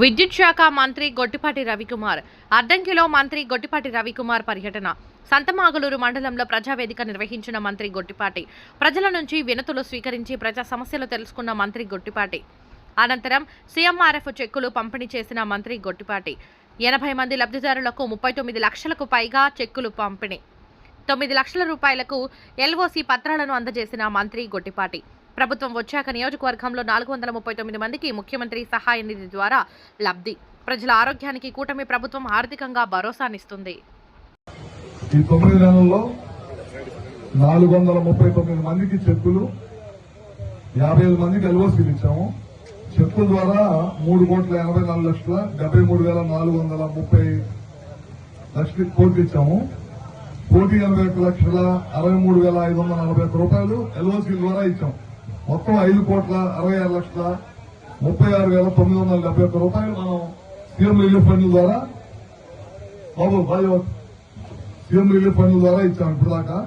విద్యుత్ శాఖ మంత్రి గొట్టిపాటి రవికుమార్ అడ్డంకిలో మంత్రి గొట్టిపాటి రవికుమార్ పర్యటన. సంతమాగులూరు మండలంలో ప్రజావేదిక నిర్వహించిన మంత్రి గొట్టిపాటి ప్రజల నుంచి వినతులు స్వీకరించి ప్రజా సమస్యలు తెలుసుకున్న మంత్రి గొట్టిపాటి. అనంతరం సీఎంఆర్ఎఫ్ చెక్కులు పంపిణీ చేసిన మంత్రి గొట్టిపాటి ఎనభై మంది లబ్ధిదారులకు ముప్పై తొమ్మిది లక్షలకు పైగా చెక్కులు పంపిణీ. తొమ్మిది లక్షల రూపాయలకు ఎల్ఓసి పత్రాలను అందజేసిన మంత్రి గొట్టిపాటి. ప్రభుత్వం వచ్చాక నియోజకవర్గంలో నాలుగు వందల ముప్పై తొమ్మిది మందికి ముఖ్యమంత్రి సహాయ నిధి ద్వారా లబ్ధి. ప్రజల ఆరోగ్యానికి కూటమి ప్రభుత్వం ఆర్థికంగా భరోసానిస్తుంది. ఈ తొమ్మిది నెలల్లో నాలుగు వందల ముప్పై తొమ్మిది మందికి చెక్కులు యాభై ఐదు మందికి ఎల్ఓసీలు ఇచ్చాము. చెక్కుల ద్వారా మూడు కోట్ల ఎనభై నాలుగు లక్షల డెబ్బై మూడు వేల నాలుగు వందల ముప్పై లక్షల కోట్లు ఇచ్చాము. కోటి ఎనభై ఒక్క లక్షల అరవై మూడు వేల ఐదు వందల నలభై ఒక్క రూపాయలు ఎల్ఓసీల ద్వారా ఇచ్చాం మొత్తం ఐదు కోట్ల అరవై ఆరు లక్షల ముప్పై ఆరు వేల తొమ్మిది వందల డెబ్బై ఒక్క రూపాయలు మనం సీఎం రిలీఫ్ ఫండ్ ద్వారా Babu Bhai CM relief fund ద్వారా ఇచ్చాం ఇప్పుడు దాకా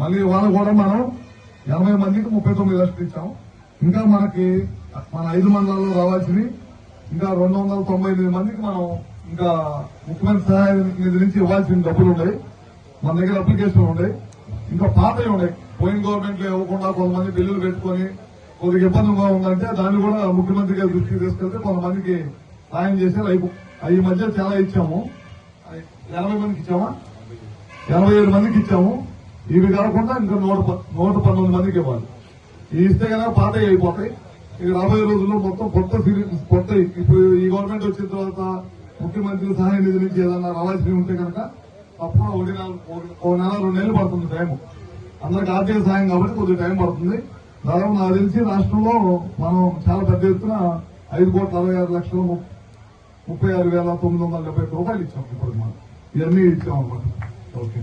మళ్ళీ వాళ్ళ కూడా మనం ఎనభై మందికి ముప్పై తొమ్మిది లక్షలు ఇచ్చాం. ఇంకా మనకి మన ఐదు మండలాల్లో రావాల్సినవి ఇంకా రెండు వందల తొంభై ఎనిమిది మందికి మనం ఇంకా ముఖ్యమంత్రి సహాయ నిధి నుంచి ఇవ్వాల్సిన డబ్బులు ఉన్నాయి. మన దగ్గర అప్లికేషన్లు ఉన్నాయి. ఇంకా పాతవి ఉన్నాయి. పోయిన గవర్నమెంట్లో ఇవ్వకుండా కొంతమంది బిల్లులు పెట్టుకొని కొద్దిగా ఇబ్బందిగా ఉందంటే దాన్ని కూడా ముఖ్యమంత్రి గారి దృష్టికి తీసుకెళ్తే కొంతమందికి సాయం చేసే అవి ఈ మధ్య చాలా ఇచ్చాము. ఎనభై మందికి ఇచ్చామా? ఎనభై ఏడు మందికి ఇచ్చాము. ఇవి కాకుండా ఇంకా నూట ప- నూట పంతొమ్మిది మందికి ఇవ్వాలి. ఈ ఇస్తే కనుక పాత అయిపోతాయి. ఇక రాబోయే రోజుల్లో మొత్తం కొత్త కొత్త ఇప్పుడు ఈ గవర్నమెంట్ వచ్చిన తర్వాత ముఖ్యమంత్రి సహాయ నిధి నుంచి ఏదన్నా రావాల్సి ఉంటే కనుక అప్పుడు ఒకటి నెల ఒక నెల రెండు నెలలు పడుతుంది టైం అందరికి ఆర్థిక సాయం కాబట్టి కొద్దిగా టైం పడుతుంది. దాదాపు నాకు తెలిసి రాష్ట్రంలో మనం చాలా పెద్ద ఎత్తున ఐదు కోట్ల అరవై ఆరు లక్షల ముప్పై ఆరు వేల తొమ్మిది వందల డెబ్బై రూపాయలు ఇచ్చాం ఇప్పుడు మనం. ఇవన్నీ ఇచ్చాం అన్నమాట. ఓకే.